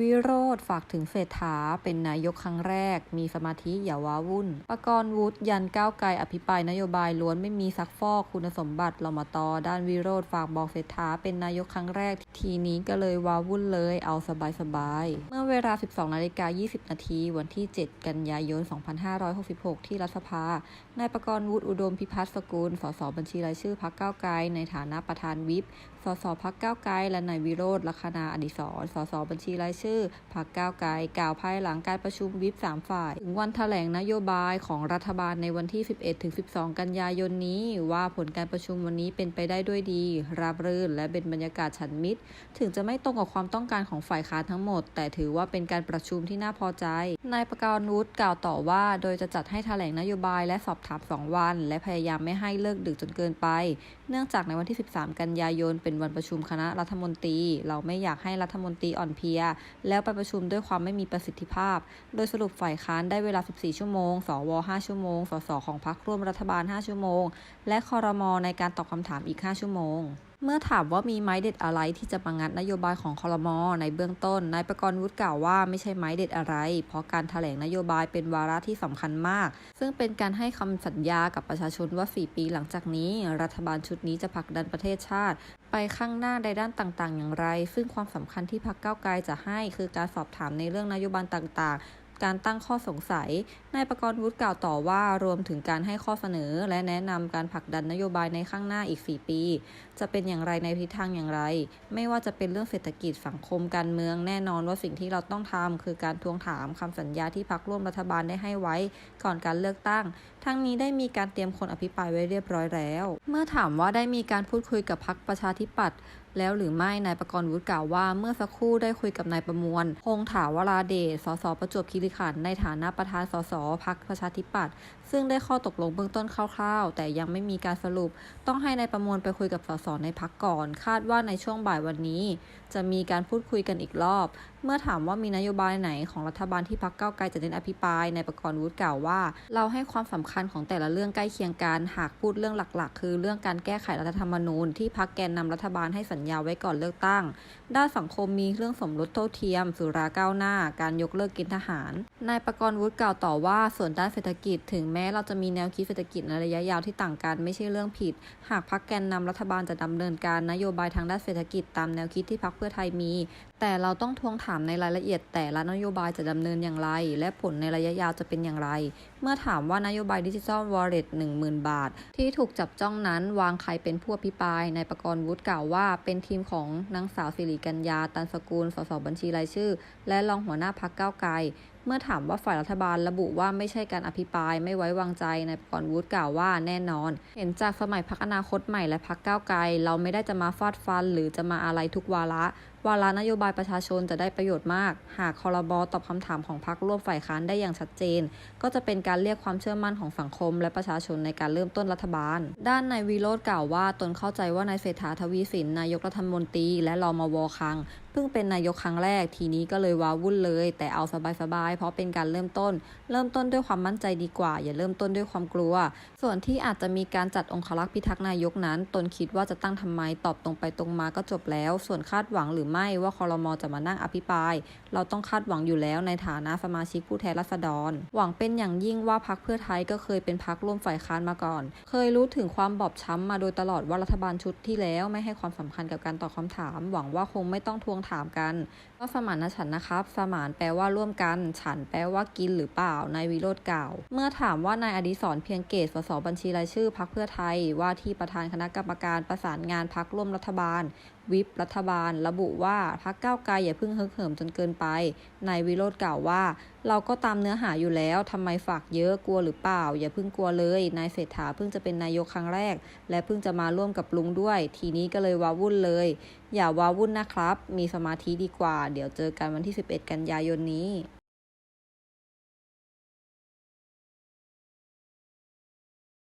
วิโรธฝากถึงเศรษฐาเป็นนายกครั้งแรก มีสมาธิอย่าว้าวุ่น ประกรณ์วุฒิยันก้าวไกลอภิปรายนโยบายล้วนไม่มีซักฟอกคุณสมบัติลมตด้านวิโรธฝากบอกเศรษฐาเป็นนายกครั้งแรก ทีนี้ก็เลยว้าวุ่นเลยเอาสบายสบายเมื่อเวลา 12นาฬิกา20 นาทีวันที่ 7 กันยายน 2566 ที่รัฐสภานายประกรณ์วุฒิอุดมพิพัฒน์สกุลสสบัญชีรายชื่อพรรคก้าวไกลในฐานะประธานวิปสสพักก้าวไกลและนายวิโรธลัคนาอดิศรสสบัญชีรายชื่อพักก้าวไกลกล่าวภายหลังการประชุมวิปสามฝ่าย ถึงวันแถลงนโยบายของรัฐบาลในวันที่ 11-12 กันยายนนี้ ว่าผลการประชุมวันนี้เป็นไปได้ด้วยดี ราบรื่น และเป็นบรรยากาศฉันมิตร ถึงจะไม่ตรงกับความต้องการของฝ่ายค้านทั้งหมด แต่ถือว่าเป็นการประชุมที่น่าพอใจ นายประกรณ์วุฒิกล่าวต่อว่า โดยจะจัดให้แถลงนโยบายและสอบถาม 2 วัน และพยายามไม่ให้เลิกดึกจนเกินไป เนื่องจากในวันที่ 13 กันยายน เป็นวันประชุมคณะรัฐมนตรี เราไม่อยากให้รัฐมนตรีอ่อนเพลียแล้วไปประชุมด้วยความไม่มีประสิทธิภาพ โดยสรุปฝ่ายค้านได้เวลา 14 ชั่วโมง สว 5 ชั่วโมง สส ของพรรคร่วมรัฐบาล 5 ชั่วโมง และคอรมอในการตอบคำถามอีก 5 ชั่วโมง เมื่อถามว่ามีไม้เด็ดอะไรที่จะประงัดนโยบายของคอรมอในเบื้องต้นนายประกรณ์วุฒิกล่าวว่าไม่ใช่ไม้เด็ดอะไร เพราะการถแถลงนโยบายเป็นวาระที่สำคัญมาก ซึ่งเป็นการให้คำสัญญากับประชาชนว่า 4 ปีหลังจากนี้ รัฐบาลชุดนี้จะผลักดันประเทศชาติ ไปข้างหน้าในด้านต่างๆ อย่างไร ซึ่งความสำคัญที่พรรคก้าวไกลจะให้คือการสอบถามในเรื่องนโยบายต่างๆ การตั้งข้อสงสัย นายประกรณ์วุฒิกล่าวต่อว่ารวมถึงการให้ข้อเสนอ และแนะนำการผลักดันนโยบายในข้างหน้าอีก 4 ปี จะเป็นอย่างไรในทิศทางอย่างไร ไม่ว่าจะเป็นเรื่องเศรษฐกิจสังคมการเมืองแน่นอนว่าสิ่งที่เราต้องทำคือการทวงถามคำสัญญาที่พรรคร่วมรัฐบาลได้ให้ไว้ ก่อนการเลือกตั้ง ทั้งนี้ได้มีการเตรียมคนอภิปรายไว้เรียบร้อยแล้ว เมื่อถามว่าได้มีการพูดคุยกับพรรคประชาธิปัตย์ แล้วหรือไม่นายประกรณ์วุฒิกล่าวว่าเมื่อสักครู่ได้คุยกับนายประมวลพงถาวราเดชสสประจวบคีรีขันธ์ในฐานะประธานสสพักประชาธิปัตย์ซึ่งได้ข้อตกลงเบื้องต้นคร่าวๆ แต่ยังไม่มีการสรุป ต้องให้นายประมวลไปคุยกับสสในพักก่อน คาดว่าในช่วงบ่ายวันนี้ จะมีการพูดคุยกันอีกรอบเมื่อถามว่ามีนโยบายไหนของรัฐบาลที่พักเก้าไกลจะเน้นอภิปรายนายประกรณ์วุฒิกล่าวว่า เราให้ความสำคัญของแต่ละเรื่องใกล้เคียงกัน หากพูดเรื่องหลักๆ คือเรื่องการแก้ไขรัฐธรรมนูญที่พักแกนนำรัฐบาลให้สัญญาไว้ก่อนเลือกตั้ง ด้านสังคมมีเรื่องสมรสเท่าเทียม สุราก้าวหน้า การยกเลิกกินทหาร นายประกรณ์วุฒิกล่าวต่อว่าส่วนด้านเศรษฐกิจ ถึงแม้เราจะมีแนวคิดเศรษฐกิจในระยะยาวที่ต่างกันไม่ใช่เรื่องผิด หากพักแกนนำรัฐบาลจะดำเนินการนโยบายทางด้านเศรษฐกิจตามแนวคิดที่พักเพื่อไทยมี แต่เราต้องทวงถามในรายละเอียดแต่ละนโยบายจะดำเนินอย่างไร และผลในระยะยาวจะเป็นอย่างไร เมื่อถามว่านโยบายดิจิทัลวอลเล็ต10,000บาท ที่ถูกจับจ้องนั้นวางใครเป็นผู้อภิปรายนายประกรณ์วุฒิกล่าวว่าเป็นทีมของนางสาวสิริกัญญาตันสกุลสสบัญชีรายชื่อ และรองหัวหน้าพักเก้าไกลเมื่อถามว่าฝ่ายรัฐบาลระบุว่าไม่ใช่การอภิปรายไม่ไว้วางใจนายประกรณ์วุฒิกล่าวว่าแน่นอน เห็นจากสมัยพักอนาคตใหม่และพักก้าวไกล เราไม่ได้จะมาฟาดฟัน หรือจะมาอะไรทุกวาระ วาระนโยบายประชาชนจะได้ประโยชน์มาก หากคอรบตอบคำถามของพรรคร่วมฝ่ายค้านได้อย่างชัดเจน ก็จะเป็นการเรียกความเชื่อมั่นของสังคม และประชาชนในการเริ่มต้นรัฐบาล ด้านนายวีโรธกล่าวว่าตนเข้าใจว่านายเศรษฐาทวีสินนายกรัฐมนตรี และรมวคังเพิ่งเป็นนายกครั้งแรกทีนี้ก็เลยว้าวุ่นเลย แต่เอาสบายๆเพราะเป็นการเริ่มต้น เริ่มต้นด้วยความมั่นใจดีกว่า อย่าเริ่มต้นด้วยความกลัว ส่วนที่อาจจะมีการจัดองครักษ์พิทักษ์นายกนั้น ตนคิดว่าจะตั้งทำไมตอบตรงไปตรงมาก็จบแล้ว ส่วนคาดหวังหรือไม่ว่าคอรมอจะมานั่งอภิปราย เราต้องคาดหวังอยู่แล้วในฐานะสมาชิกผู้แทนราษฎร หวังเป็นอย่างยิ่งว่าพักเพื่อไทยก็เคยเป็นพักร่วมฝ่ายค้านมาก่อน เคยรู้ถึงความบอบช้ำมาโดยตลอดว่ารัฐบาลชุดที่แล้วไม่ให้ความสำคัญกับการตอบคำถาม หวังว่าคงไม่ต้องทวงถามกันก็สมานฉันนะครับ สมานแปลว่าร่วมกัน ฉันแปลว่ากินหรือเปล่านายวิโรธกล่าว เมื่อถามว่านายอดิศรเพียงเกตสสบัญชีรายชื่อพักเพื่อไทย ว่าที่ประธานคณะกรรมการประสานงานพักร่วมรัฐบาล วิปรัฐบาล ระบุว่าพักก้าวไกลอย่าเพิ่งฮึกเหิมจนเกินไป นายวิโรธกล่าวว่า เราก็ตามเนื้อหาอยู่แล้วทำไมฝากเยอะกลัวหรือเปล่า อย่าเพิ่งกลัวเลย นายเศรษฐาเพิ่งจะเป็นนายกครั้งแรก และเพิ่งจะมาร่วมกับลุงด้วย ทีนี้ก็เลยว้าวุ่นเลย อย่าว้าวุ่นนะครับ มีสมาธิดีกว่า เดี๋ยวเจอกันวันที่ 11 กันยายนนี้